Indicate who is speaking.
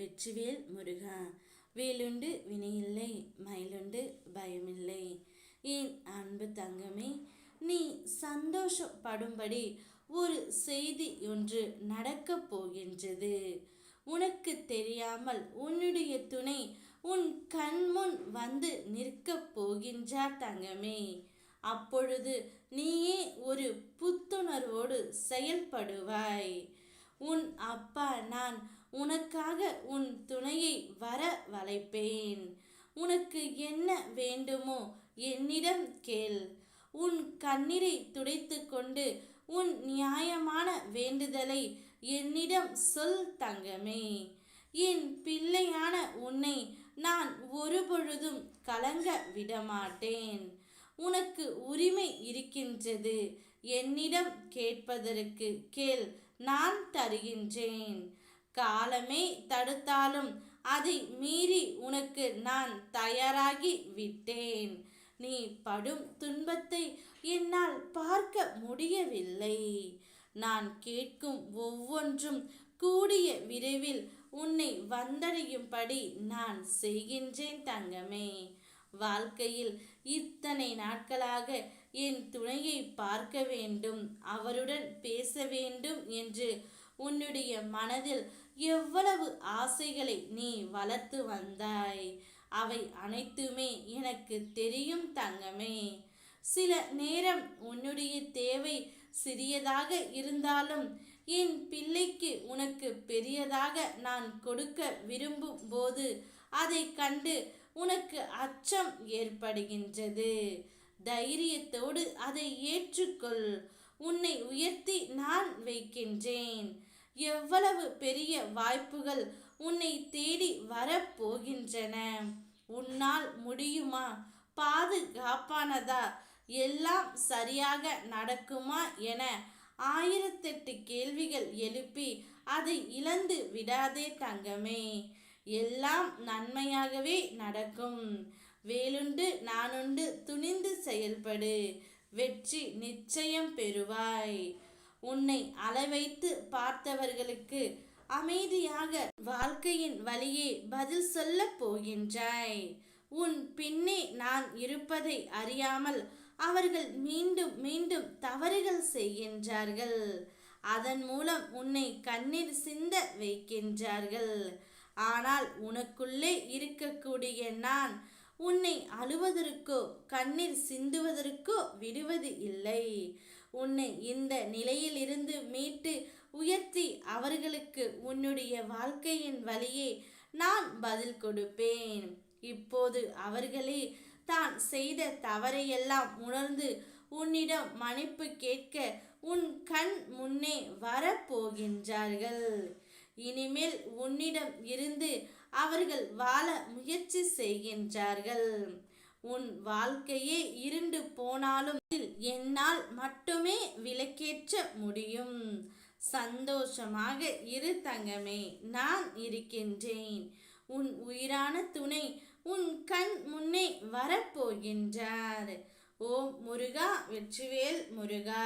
Speaker 1: வெற்றிவேல் முருகா. வேலுண்டு வினையில்லை மயிலுண்டு பயமில்லை. என் அன்பு தங்கமே நீ சந்தோஷப்படும்படி ஒரு செய்தி ஒன்று நடக்கப் போகின்றது. உனக்கு தெரியாமல் உன்னுடைய துணை உன் கண்முன் வந்து நிற்கப் போகின்றார் தங்கமே. அப்பொழுது நீயே ஒரு புத்துணர்வோடு செயல்படுவாய். உன் அப்பா நான் உனக்காக உன் துணையை வர வளைப்பேன். உனக்கு என்ன வேண்டுமோ என்னிடம் கேள். உன் கண்ணீரை துடைத்து கொண்டு உன் நியாயமான வேண்டுதலை என்னிடம் சொல் தங்கமே. என் பிள்ளையான உன்னை நான் ஒருபொழுதும் கலங்க விடமாட்டேன். உனக்கு உரிமை இருக்கின்றது. என்னிடம் கேட்பதற்கு கேள் நான் தருகின்றேன். காலமே தடுத்தாலும் அதை மீறி உனக்கு நான் தயாராகி விட்டேன். நீ படும் துன்பத்தை என்னால் பார்க்க முடியவில்லை. நான் கேட்கும் ஒவ்வொன்றும் கூடிய விரைவில் உன்னை வந்தடையும்படி நான் செய்கின்றேன் தங்கமே. வாழ்க்கையில் இத்தனை நாட்களாக என் துணையை பார்க்க வேண்டும் அவருடன் பேச வேண்டும் என்று உன்னுடைய மனதில் எவ்வளவு ஆசைகளை நீ வளர்த்து வந்தாய்? அவை அனைத்துமே எனக்கு தெரியும் தங்கமே. சில நேரம் உன்னுடைய தேவை சிறியதாக இருந்தாலும் என் பிள்ளைக்கு உனக்கு பெரியதாக நான் கொடுக்க விரும்பும் போது அதை கண்டு உனக்கு அச்சம் ஏற்படுகின்றது. தைரியத்தோடு அதை ஏற்றுக்கொள். உன்னை உயர்த்தி நான் வைக்கின்றேன். எவ்வளவு பெரிய வாய்ப்புகள் உன்னை தேடி வரப்போகின்றன? உன்னால் முடியுமா? பாதுகாப்பானதா? எல்லாம் சரியாக நடக்குமா என ஆயிரத்தெட்டு கேள்விகள் எழுப்பி அதை இழந்து விடாதே தங்கமே. எல்லாம் நன்மையாகவே நடக்கும். வேலுண்டு நானுண்டு துணிந்து செயல்படு. வெற்றி நிச்சயம் பெறுவாய். உன்னை அளவைத்து பார்த்தவர்களுக்கு அமைதியாக வாழ்க்கையின் வழியே பதில் சொல்ல போகின்றாய். உன் பின்னே நான் இருப்பதை அறியாமல் அவர்கள் மீண்டும் மீண்டும் தவறுகள் செய்கின்றார்கள். அதன் மூலம் உன்னை கண்ணீர் சிந்த வைக்கின்றார்கள். ஆனால் உனக்குள்ளே இருக்கக்கூடிய நான் உன்னை அழுவதற்கோ கண்ணீர் சிந்துவதற்கோ விடுவது இல்லை. உன்னை இந்த நிலையிலிருந்து மீட்டு உயர்த்தி அவர்களுக்கு உன்னுடைய வாழ்க்கையின் வழியே நான் பதில் கொடுப்பேன். இப்போது அவர்களே தான் செய்த தவறையெல்லாம் உணர்ந்து உன்னிடம் மன்னிப்பு கேட்க உன் கண் முன்னே வரப்போகின்றார்கள். இனிமேல் உன்னிடம் இருந்து அவர்கள் வாழ முயற்சி செய்கின்றார்கள். உன் வாழ்க்கையே இருண்டு போனாலும் என்னால் மட்டுமே விளக்கேற்ற முடியும். சந்தோஷமாக இரு தங்கமே நான் இருக்கின்றேன். உன் உயிரான துணை உன் கண் முன்னே வரப்போகின்றார். ஓம் முருகா வெற்றிவேல் முருகா!